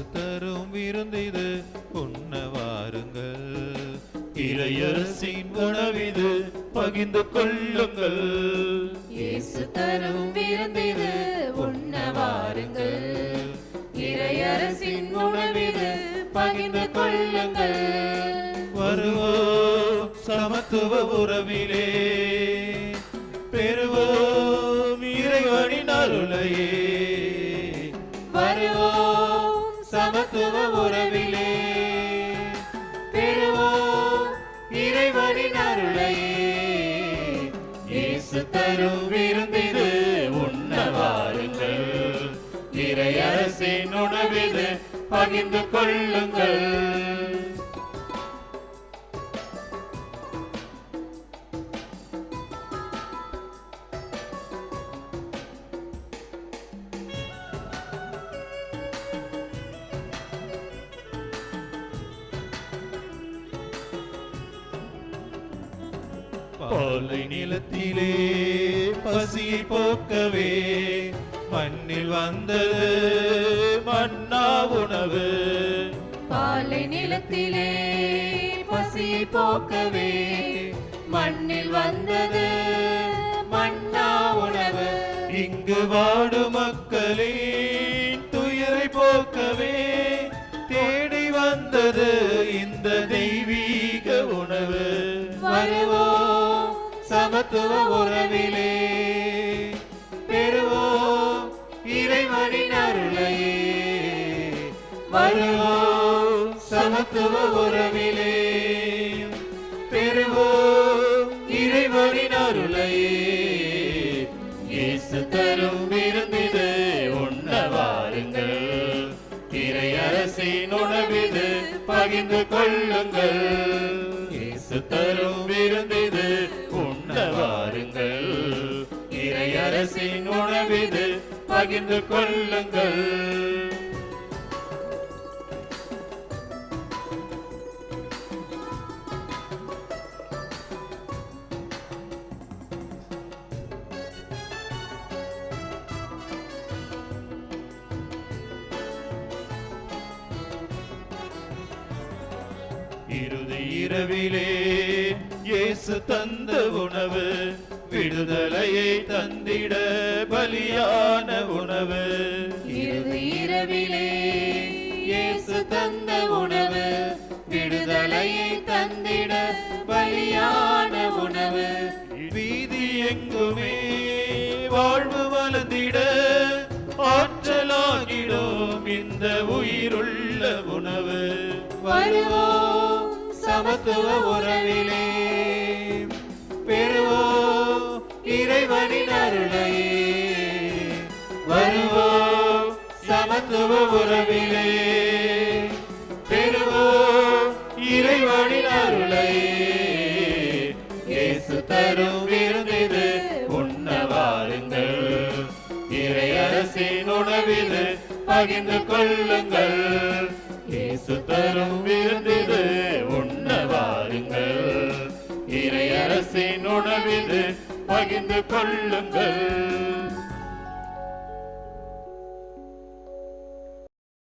இயேசு தரும் விருந்திது உண்ண வாருங்கள். இறையரசின் உணவிது பகிர்ந்து கொள்ளுங்கள். இயேசு தரும் விருந்திது உண்ண வாருங்கள். இறையரசின் உணவிது பகிர்ந்து கொள்ளுங்கள். வருவோம் சமத்துவ உறவிலே. பெறுவோம் இறைவனின் அருளையே. வருவோம் சமத்துவ உறவிலே. பெறுவோம் இறைவனின் அருளையே. இயேசு தரும் விருந்திது உண்ண வாருங்கள். இறையரசின் உணவிது பகிர்ந்து கொள்ளுங்கள். பாலை நிலத்திலே பசியை போக்கவே மண்ணில் வந்தது மன்னா உணவு. பாலை நிலத்திலே பசியை போக்கவே மண்ணில் வந்தது மன்னா உணவு. இங்கு வாடு மக்களே துயரை போக்கவே தேடி வந்தது இந்த தெய்வீக உணவு. வருவோம் சமத்துவ உறவிலே. பெறுவோம் இறைவனின் அருளையே. வருவோம் சமத்துவ உறவிலே. பெறுவோம் இறைவனின் அருளையே. இயேசு தரும் விருந்திது உண்ண வாருங்கள். இறையரசின் உணவிது பகிர்ந்து கொள்ளுங்கள். இயேசு தரும் விருந்து அரசின் உணவிது பகிர்ந்து கொள்ளுங்கள். இறுதி இரவிலே இயேசு தந்த உணவு விடுதலையை தந்திட பலியான உணவு. இறுதி இரவிலே இயேசு தந்த உணவு விடுதலையை தந்திட பலியான உணவு. வீதி எங்குமே வாழ்வு வளர்ந்திட ஆற்றலாகிடும் இந்த உயிருள்ள உணவு. வருவோம் சமத்துவ உறவிலே. பெறுவோ இறைவனின் அருளை வருவோ சமத்துவ உறவிலே. பெறுவோ இறைவனின் அருளை இயேசு தரும் விருந்திது உண்ண வாருங்கள். இறையரசின் உணவிது பகிர்ந்து கொள்ளுங்கள். இயேசு தரும் வாருங்கள் பகிர்ந்து கொள்ளுங்கள்.